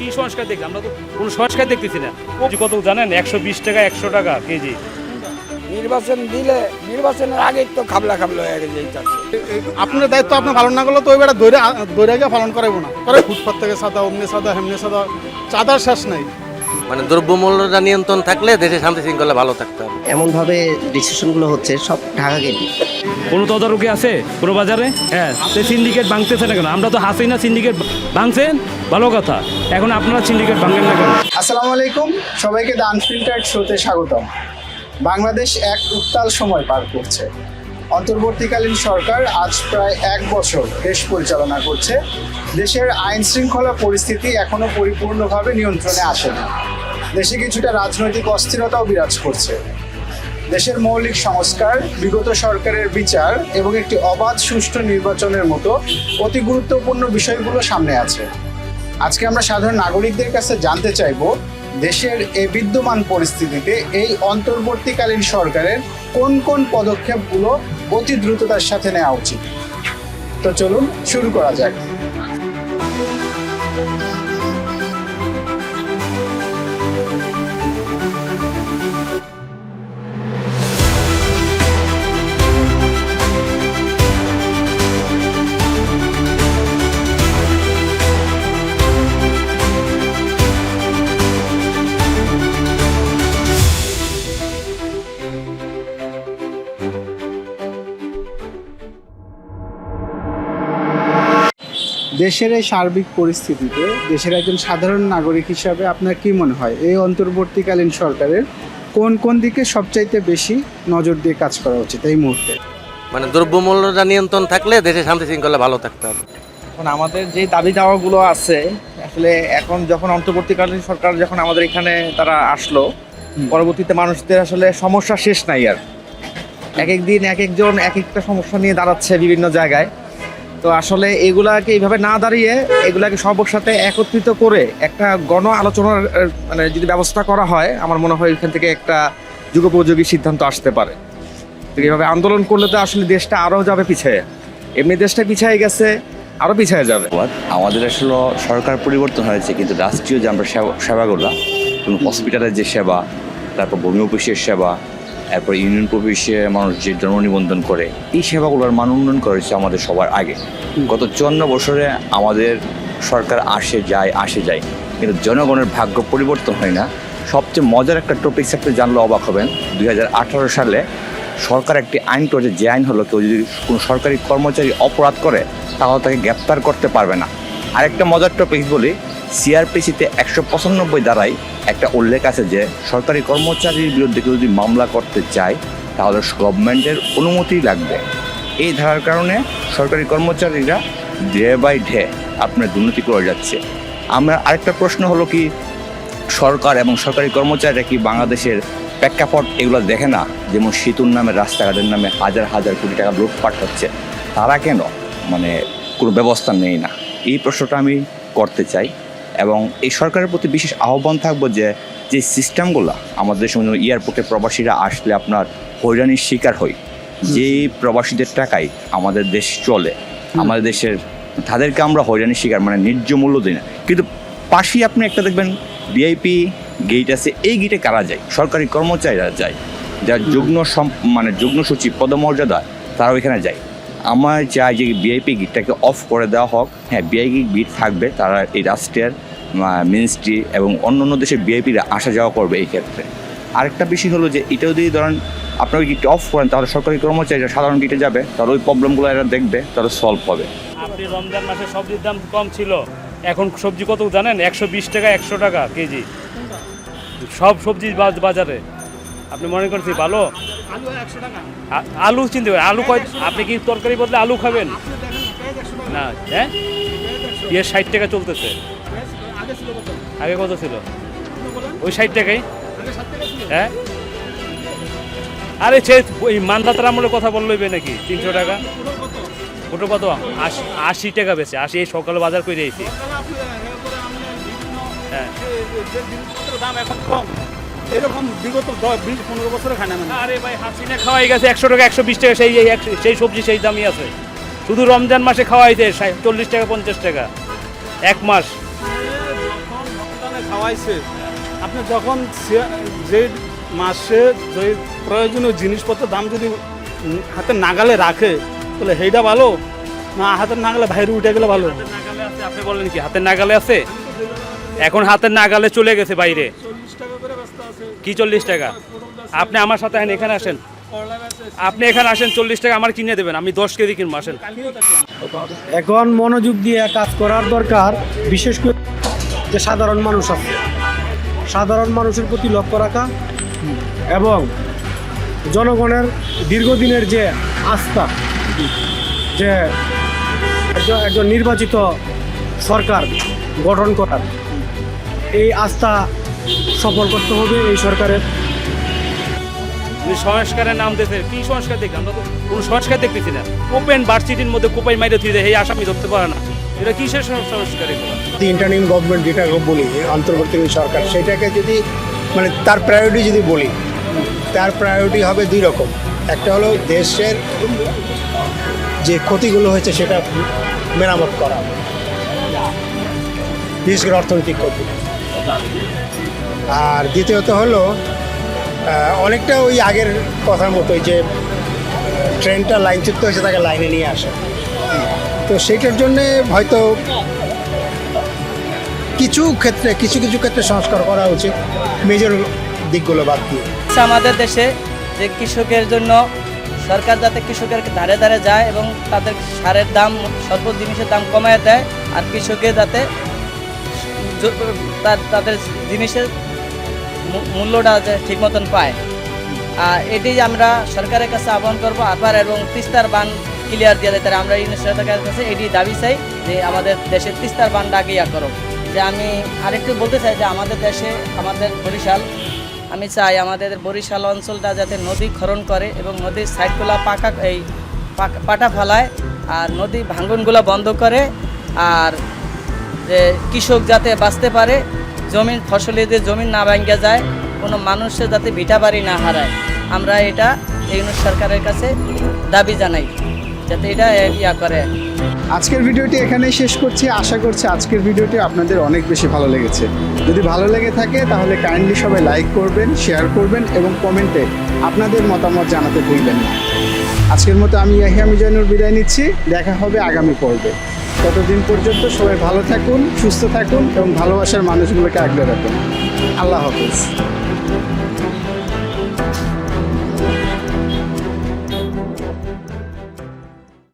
কি সংস্কার দেখি আমরা তো কোনো সংস্কার দেখতেছি না। যে কত জানেন? একশো বিশ টাকা একশো টাকা কেজি। নির্বাচন দিলে নির্বাচনের আগে তো খাবলা খাবলা হয়ে গেছে আপনার দায়িত্ব আপনি পালন না করলে তো ওইবার দৈরা দৈরে গিয়ে পালন করাবো না। করে ফুটপাত থেকে সাদা অমনি সাদা হেমনি সাদা চাঁদার শেষ নাই। মানে দ্রব্যমূল্যটা নিয়ন্ত্রণ থাকলে দেশে শান্তি শৃঙ্খলা ভালো থাকতে হবে। এমনভাবে ডিসিশনগুলো হচ্ছে সব ঢাকা গেটি কোনো তদারকি আছে পুরো বাজারে? হ্যাঁ সে সিন্ডিকেট ভাঙতেছে না কেন? আমরা তো হাসি না সিন্ডিকেট ভাঙছেন? ভালো কথা। এখন আপনারা সিন্ডিকেট ভাঙেন না কেন? আসসালামু আলাইকুম। সবাইকে দ্য আনফিল্টার্ড শোতে স্বাগতম। বাংলাদেশ এক উত্তাল সময় পার করছে। অন্তর্বর্তীকালীন সরকার আজ প্রায় এক বছর দেশ পরিচালনা করছে। দেশের আইন শৃঙ্খলা পরিস্থিতি এখনও পরিপূর্ণভাবে নিয়ন্ত্রণে আসেনি। দেশে কিছুটা রাজনৈতিক অস্থিরতাও বিরাজ করছে। দেশের মৌলিক সংস্কার, বিগত সরকারের বিচার এবং একটি অবাধ সুষ্ঠু নির্বাচনের মতো অতি গুরুত্বপূর্ণ বিষয়গুলো সামনে আছে। আজকে আমরা সাধারণ নাগরিকদের কাছে জানতে চাইব, দেশের এই বিদ্যমান পরিস্থিতিতে এই অন্তর্বর্তীকালীন সরকারের কোন কোন পদক্ষেপগুলো অতি দ্রুততার সাথে নেওয়া উচিত। তো চলুন শুরু করা যাক। দেশের এই সার্বিক পরিস্থিতিতে দেশের একজন সাধারণ নাগরিক হিসাবে আপনার কি মনে হয়? এই অন্তর্বর্তীকালীন সরকারের কোন কোন দিকে সবচাইতে বেশি নজর দিয়ে কাজ করা উচিত এই মুহূর্তে? মানে দ্রব্যমূল্যটা নিয়ন্ত্রণ থাকলে দেশে শান্তি শৃঙ্খলা ভালো থাকতে হবে। এখন আমাদের যে দাবি দাওয়াগুলো আছে আসলে এখন যখন অন্তর্বর্তীকালীন সরকার যখন আমাদের এখানে তারা আসলো পরবর্তীতে মানুষদের আসলে সমস্যা শেষ নাই আর। এক এক দিন এক একজন এক একটা সমস্যা নিয়ে দাঁড়াচ্ছে বিভিন্ন জায়গায়। তো আসলে এগুলাকে এইভাবে না দাঁড়িয়ে এগুলাকে সবার সাথে একত্রিত করে একটা গণ আলোচনার মানে যদি ব্যবস্থা করা হয়, আমার মনে হয় এখান থেকে একটা যুগোপযোগী সিদ্ধান্ত আসতে পারে। তো এইভাবে আন্দোলন করলে তো আসলে দেশটা আরও যাবে পিছিয়ে। এমনি দেশটা পিছিয়ে গেছে আরও পিছিয়ে যাবে। আমাদের আসলে সরকার পরিবর্তন হয়েছে, কিন্তু রাষ্ট্রীয় যে আমরা সেবা- সেবাগুলো হসপিটালের যে সেবা, তারপর ভূমি অফিসের সেবা তারপর ইউনিয়ন অফিসে মানুষ যে জন্ম নিবন্ধন করে এই সেবাগুলোর মান উন্নয়ন করেছে আমাদের সবার আগে। গত চুয়ান্ন বছরে আমাদের সরকার আসে যায় আসে যায় কিন্তু জনগণের ভাগ্য পরিবর্তন হয় না। সবচেয়ে মজার একটা টপিক আপনি জানলে অবাক হবেন। দুই হাজার আঠারো সালে সরকার একটি আইন করেছে যে আইন হলো কেউ যদি কোনো সরকারি কর্মচারী অপরাধ করে তাহলে তাকে গ্রেপ্তার করতে পারবে না। আরেকটা মজার টপিক বলি সিআরপিসিতে একশো পঁচানব্বই দ্বারাই একটা উল্লেখ আছে যে, সরকারি কর্মচারীর বিরুদ্ধে কেউ যদি মামলা করতে চায়, তাহলে গভর্নমেন্টের অনুমতি লাগবে। এই ধারার কারণে সরকারি কর্মচারীরা ডে বাই ডে আপনার দুর্নীতি করে যাচ্ছে। আমার আরেকটা প্রশ্ন হলো কি, সরকার এবং সরকারি কর্মচারীরা কি বাংলাদেশের প্রেক্ষাপট এগুলো দেখে না? যেমন সেতুর নামে, রাস্তাঘাটের নামে হাজার হাজার কোটি টাকা লুটপাট হচ্ছে। তারা কেন? মানে কোনো ব্যবস্থা নেই না। এই প্রশ্নটা আমি করতে চাই। এবং এই সরকারের প্রতি বিশেষ আহ্বান থাকব যে যে সিস্টেমগুলো আমাদের দেশে এয়ারপোর্টে প্রবাসীরা আসলে আপনার হয়রানির শিকার হই যে প্রবাসীদের টাকায় আমাদের দেশ চলে আমাদের দেশের তাদেরকে আমরা হয়রানির শিকার মানে ন্যায্য মূল্য দিই না। কিন্তু পাশেই আপনি একটা দেখবেন ভিআইপি গেট আছে এই গেটে কারা যায়? সরকারি কর্মচারীরা যায়। যার যুগ্ম মানে যুগ্ম সচিব পদমর্যাদা তারাও এখানে যায়। আমার চাই যে ভিআইপি গিটটাকে অফ করে দেওয়া হোক হ্যাঁ ভিআইপি গিট থাকবে, তারা এই রাষ্ট্রের মিনিস্ট্রি এবং অন্য অন্য দেশের ভিআইপিরা আসা যাওয়া করবে এই ক্ষেত্রে। আরেকটা বিষয় হলো যে, এটাও যদি ধরেন আপনার গিটটা অফ করেন, তাহলে সরকারি কর্মচারীরা সাধারণ গিটে যাবে তাহলে ওই প্রবলেমগুলো এরা দেখবে তাহলে সলভ হবে আপনি রমজান মাসে সবজির দাম কম ছিল, এখন সবজি কত জানেন? একশো বিশ টাকা, একশো টাকা কেজি। সব সবজি বাজারে আপনি মনে করছি ভালো? আলু চিনতে পারেন আলু কয় আপনি কি তরকারি বদলে আলু খাবেন? না হ্যাঁ? ইয়ে ষাট টাকা চলতেছে। আগে কত? ছিল? ওই ষাট টাকাই? হ্যাঁ? আরে সে ওই মানদাতার আমলে কথা বললইবে নাকি? তিনশো টাকা? ওটা কত? আশি আশি টাকা বেশি। আশি এই সকালে বাজার করে দিয়েছি। হ্যাঁ। দাম এখন কম। এরকম বিগত দশ বিশ পনেরো বছরে খায় না মানে। আরে ভাই হাসিনা খাওয়াই গেছে একশো টাকা একশো বিশ টাকা সেই সেই সবজি সেই দামই আছে। শুধু রমজান মাসে খাওয়াইতে চল্লিশ টাকা পঞ্চাশ টাকা। এক মাস। বাড়াইছে আপনি যখন যে মাসে যে প্রয়োজনীয় জিনিসপত্রের দাম যদি হাতে নাগালে রাখে তাহলে সেইটা ভালো? না হাতের নাগালে বাইরে উঠে গেলে ভালো? আপনি বলেন কি হাতের নাগালে আছে? এখন হাতের নাগালে চলে গেছে বাইরে। কি চল্লিশ টাকা? আপনি আমার সাথে এখানে আসেন। আপনি এখানে আসেন, চল্লিশ টাকা আমার কিনে দেবেন, আমি দশ কেজি কিনবো, আসেন। এখন মনোযোগ দিয়ে কাজ করার দরকার, বিশেষ করে যে সাধারণ মানুষ আছে। সাধারণ মানুষের প্রতি লক্ষ্য রাখা এবং জনগণের দীর্ঘদিনের যে আস্থা, যে একজন নির্বাচিত সরকার গঠন করার, এই আস্থা সফল করতে হবে এই সরকারের। সংস্কারের নাম দিয়েছে। কি সংস্কার দেখি আমরা তো কোনো সংস্কার দেখতেছি না। ওপেন ভার্সিটির মধ্যে কোপাই মাইরে তুই দেয় এই আসামি ধরতে পারে না। এটা কিসের সংস্কার এগুলো? ইন্টারনিম গভর্নমেন্ট যেটা বলি অন্তর্বর্তীকালীন সরকার সেটাকে যদি মানে তার প্রায়োরিটি যদি বলি তার প্রায়োরিটি হবে দুই রকম। একটা হলো দেশের যে ক্ষতিগুলো হয়েছে সেটা মেরামত করা। বিশেষ করে অর্থনৈতিক ক্ষতি। আর দ্বিতীয়ত হলো অনেকটা ওই আগের কথার মতোই যে ট্রেনটা লাইনচ্যুত হয়েছে তাকে লাইনে নিয়ে আসে। তো সেইটার জন্যে হয়তো কিছু ক্ষেত্রে, কিছু কিছু ক্ষেত্রে সংস্কার করা উচিত মেজর দিকগুলো বাদ দিয়ে। আমাদের দেশে যে কৃষকের জন্য সরকার যাতে কৃষকের ধারে ধারে যায় এবং তাদের সারের দাম সর্ব জিনিসের দাম কমায় দেয়, আর কৃষকের যাতে তাদের জিনিসের মূল্যটা ঠিক মতন পায়। আর এটি আমরা সরকারের কাছে আহ্বান করব আবার এবং তিস্তার বান ক্লিয়ার দিয়ে দেয়। আমরা ইউনিট সরকারের কাছে এটি দাবি চাই যে আমাদের দেশের তিস্তার বানটা আগে ইয়া করো। যে আমি আরেকটু বলতে চাই যে আমাদের দেশে, আমাদের বরিশাল, আমি চাই আমাদের বরিশাল অঞ্চলটা যাতে নদী খরণ করে এবং নদীর সাইডগুলা পাকা এই পাটা ফেলায় আর নদী ভাঙ্গনগুলো বন্ধ করে। আর যে কৃষক যাতে বাঁচতে পারে, জমিন ফসলে যে জমিন না ভাঙ্গে যায়, কোনো মানুষের যাতে ভিটা বাড়ি না হারায়। আমরা এটা এই সরকারের কাছে দাবি জানাই, যাতে এটা ইয়া করে। আজকের ভিডিওটি এখানেই শেষ করছি। আশা করছি আজকের ভিডিওটি আপনাদের অনেক বেশি ভালো লেগেছে। যদি ভালো লেগে থাকে, তাহলে কাইন্ডলি সবাই লাইক করবেন শেয়ার করবেন এবং কমেন্টে আপনাদের মতামত জানাতে ভুলবেন না। আজকের মতো আমি ইয়াহিয়া মিজানুর বিদায় নিচ্ছি। দেখা হবে আগামী পর্বে। ততদিন পর্যন্ত সবাই ভালো থাকুন সুস্থ থাকুন এবং ভালোবাসার মানুষগুলোকে আগলে রাখুন। আল্লাহ হাফিজ।